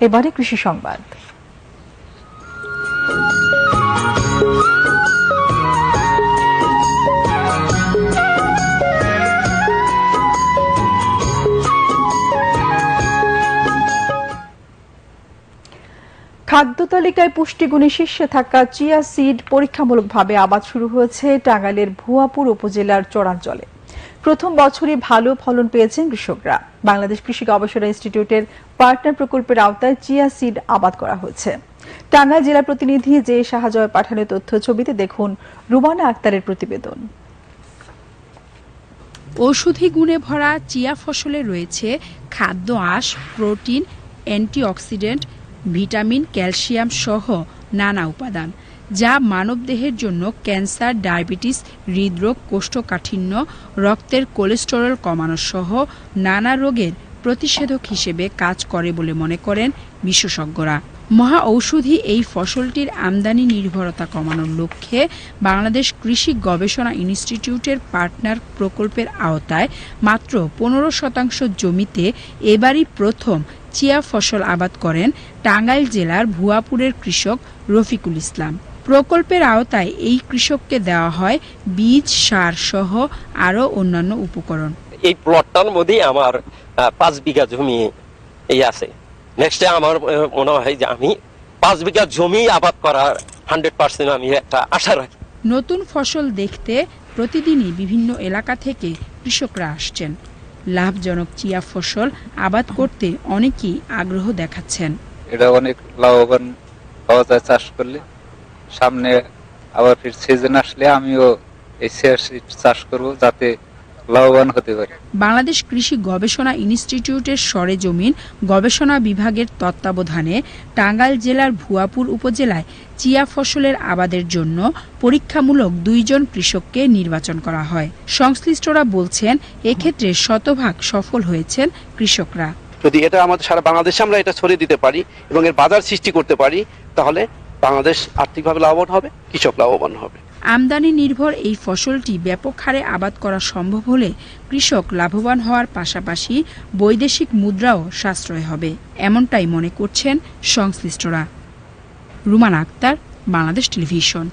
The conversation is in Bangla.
এবারে কৃষি সংবাদ। খাদ্য তালিকায় পুষ্টিগুণে শীর্ষে থাকা চিয়া সিড পরীক্ষামূলকভাবে আবাদ শুরু হয়েছে টাঙ্গাইলের ভুয়াপুর উপজেলার চরাঞ্চলে। প্রথম বছরে ভালো ফলন পেয়েছেন কৃষকরা। বাংলাদেশ কৃষি গবেষণা ইনস্টিটিউটের পার্টনার প্রকল্পের আওতায় চিয়া সিড আবাদ করা হয়েছে। টাঙ্গাইল জেলা প্রতিনিধি জে শাহজয় পাঠানো তথ্য ছবিতে দেখুন রুমানা আক্তারের প্রতিবেদন। ঔষধি গুণে ভরা চিয়া ফসলে রয়েছে খাদ্য আঁশ, প্রোটিন, অ্যান্টিঅক্সিডেন্ট ভিটামিন, ক্যালসিয়াম সহ নানা উপাদান, যা মানবদেহের জন্য ক্যান্সার, ডায়াবেটিস, হৃদরোগ, কোষ্ঠকাঠিন্য, রক্তের কোলেস্টেরল কমানো সহ নানা রোগের প্রতিষেধক হিসেবে কাজ করে বলে মনে করেন বিশেষজ্ঞরা। মহা ঔষধি এই ফসলটির আমদানি নির্ভরতা কমানোর লক্ষ্যে বাংলাদেশ কৃষি গবেষণা ইনস্টিটিউটের পার্টনার প্রকল্পের আওতায় মাত্র পনেরো শতাংশ জমিতে এবারই প্রথম চিয়া ফসল আবাদ করেন টাঙ্গাইল জেলার ভুয়াপুরের কৃষক রফিকুল ইসলাম। প্রকল্পের আওতায় এই কৃষককে দেওয়া হয় বীজ সার সহ আরও অন্যান্য উপকরণ। এই প্লটটার মধ্যেই আমার পাঁচ বিঘা জমি এই আছে। নেক্সট আমার মনে হয় যে আমি পাঁচ বিঘা জমি আবাদ করার হান্ড্রেড পার্সেন্ট আমি একটা আশা রাখি। নতুন ফসল দেখতে প্রতিদিনই বিভিন্ন এলাকা থেকে কৃষকরা আসছেন। লাভজনক চিয়া ফসল আবাদ করতে অনেকেই আগ্রহ দেখাচ্ছেন। এটা অনেক লাভবান পাওয়া যায় চাষ করলে। সামনে আবার ফির সিজন আসলে আমিও এই চাষ করব যাতে লাভবান হতে পারি। বাংলাদেশ কৃষি গবেষণা ইনস্টিটিউটের সরেজমিন গবেষণা বিভাগের তত্ত্বাবধানে টাঙ্গাইল জেলার ভুয়াপুর উপজেলায় চিয়া ফসলের আবাদের জন্য পরীক্ষামূলক দুইজন কৃষককে নির্বাচন করা হয়। সংশ্লিষ্টরা বলছেন এক্ষেত্রে শতভাগ সফল হয়েছেন কৃষকরা। যদি এটা আমাদের সারা বাংলাদেশে আমরা এটা ছড়িয়ে দিতে পারি এবং এর বাজার সৃষ্টি করতে পারি তাহলে বাংলাদেশ আর্থিকভাবে লাভবান হবে কৃষক লাভবান হবে। আমদানি নির্ভর এই ফসলটি ব্যাপক হারে আবাদ করা সম্ভব হলে কৃষক লাভবান হওয়ার পাশাপাশি বৈদেশিক মুদ্রাও সাশ্রয় হবে, এমনটাই মনে করছেন সংশ্লিষ্টরা। রুমান আক্তার, বাংলাদেশ টেলিভিশন।